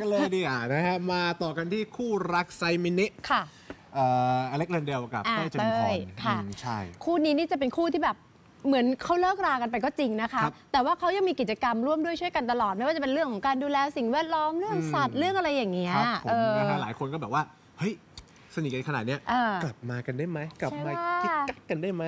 กันเลยดีอะนะฮะมาต่อกันที่คู่รักไซมินิค่ะเอ่ออเล็กเลนเดลกับอ่าเต้ยเจริญพเต้รยค่ะอืมใช่ คู่นี้นี่จะเป็นคู่ที่แบบเหมือนเขาเลิกรากันไปก็จริงนะคะครับแต่ว่าเขายังมีกิจกรรมร่วมด้วยช่วยกันตลอด ไม่ว่าจะเป็นเรื่องของการดูแลสิ่งแวดล้อมเรื่องสัตว์เรื่องอะไรอย่างเงี้ยครับผเอมอนะฮะหลายคนก็แบบว่า เฮ้ย สนิทกันขนาดเนี้ยเออกลับมากันได้ไหมกลับมาใช่กิ๊กปะกักกันได้ไหม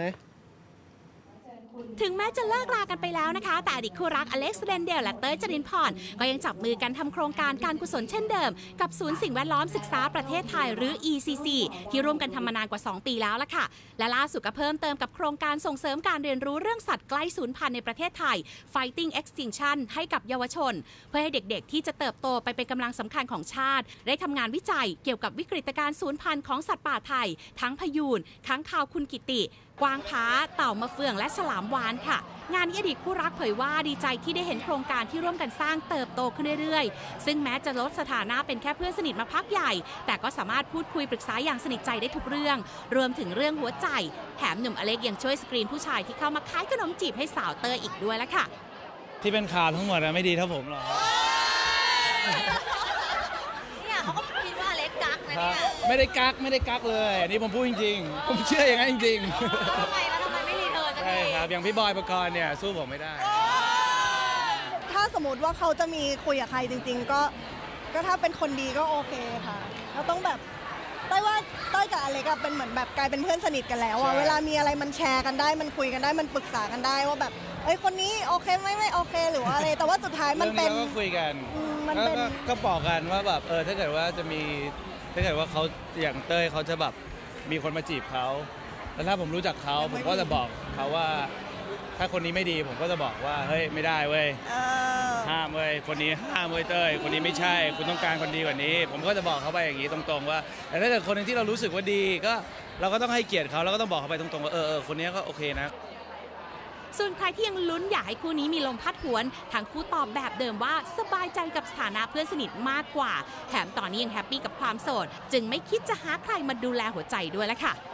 ถึงแม้จะเลิกรากันไปแล้วนะคะ แต่อดีตคู่รักอเล็กซ์เรนเดลและเต้ยจรินพรก็ยังจับมือกันทำโครงการการกุศลเช่นเดิม กับศูนย์สิ่งแวดล้อมศึกษาประเทศไทยหรือ ECC ที่ร่วมกันทำมานานกว่า 2 ปีแล้วละค่ะ และล่าสุดก็เพิ่มเติมกับโครงการส่งเสริมการเรียนรู้เรื่องสัตว์ใกล้สูญพันธุ์ในประเทศไทย Fighting Extinction ให้กับเยาวชน เพื่อให้เด็กๆ ที่จะเติบโตไปเป็นกำลังสำคัญของชาติ ได้ทำงานวิจัยเกี่ยวกับวิกฤตการณ์สูญพันธุ์ของสัตว์ป่าไทย ทั้งพยูนค้างคาวคุณกิติ กวางผาเต่ามะเฟืองและฉลามวานค่ะ งานนี้อดีตคู่รักเผยว่าดีใจที่ได้เห็นโครงการที่ร่วมกันสร้างเติบโตขึ้นเรื่อยๆ ซึ่งแม้จะลดสถานะเป็นแค่เพื่อนสนิทมาพักใหญ่ แต่ก็สามารถพูดคุยปรึกษาอย่างสนิทใจได้ทุกเรื่อง รวมถึงเรื่องหัวใจ แถมหนุ่มอเล็กยังช่วยสกรีนผู้ชายที่เข้ามาขายขนมจีบให้สาวเตยอีกด้วยละค่ะ ที่เป็นข่าวทั้งหมดอะไม่ดีเท่าผมหรอก เนี่ยเขาก็คิดว่าเล็กกักนะ ครั เนี่ บ ย ไม่ได้กักไม่ได้กักเลยอันนี้ผมพูดจริงๆ ผมเชื่ออย่างนั้นจริงทำไมแล้วทำไมไม่รีเทิร์นสักๆใช่ทีครับอย่างพี่บอยประกรณ์เนี่ยสู้ผมไม่ได้ ถ้าสมมติว่าเขาจะมีคุยกับใครจริง ๆ ก็ก็ถ้าเป็นคนดีก็โอเคค่ะก็ต้องแบบเต้ยว่าเต้ยกับอเล็กอะเป็นเหมือนแบบกลายเป็นเพื่อนสนิทกันแล้วอะใช่ เวลามีอะไรมันแชร์กันได้มันคุยกันได้มันปรึกษากันได้ว่าแบบเอ้ยคนนี้โอเคไหมไม่โอเค หรือว่าอะไร แต่ว่าสุดท้ายมันเรื่องเป็นี้น เราก็คุยกันอืมมันแล้วเป็น ก็ก็บอกกันว่าแบบเออถ้าเกิดว่าจะมี ถ้าเกิดว่าเขาอย่างเต้ยเขาจะแบบมีคนมาจีบเขาแล้วถ้าผมรู้จักเขาผมก็จะบอกเขาว่า ถ้าคนนี้ไม่ดีผมก็จะบอกว่าเฮ้ยไม่ได้เว้ยเออห้ามเว้ยคนนี้ห้ามเว้ยเต้ยคนนี้ไม่ใช่ คุณต้องการคนดีกว่านี้ ผมก็จะบอกเขาไปอย่างนี้ตรงๆว่า แต่ถ้าเกิดคนหนึงที่เรารู้สึกว่าดีก็เราก็ต้องให้เกียรติเขาเราก็ต้องบอกเขาไปตรงๆว่าเออเออคนนี้ก็โอเคนะ ส่วนใครที่ยังลุ้นอยากให้คู่นี้มีลมพัดหวนทั้งคู่ตอบแบบเดิมว่าสบายใจกับสถานะเพื่อนสนิทมากกว่า แถมตอนนี้ยังแฮปปี้กับความโสด จึงไม่คิดจะหาใครมาดูแลหัวใจด้วยละค่ะ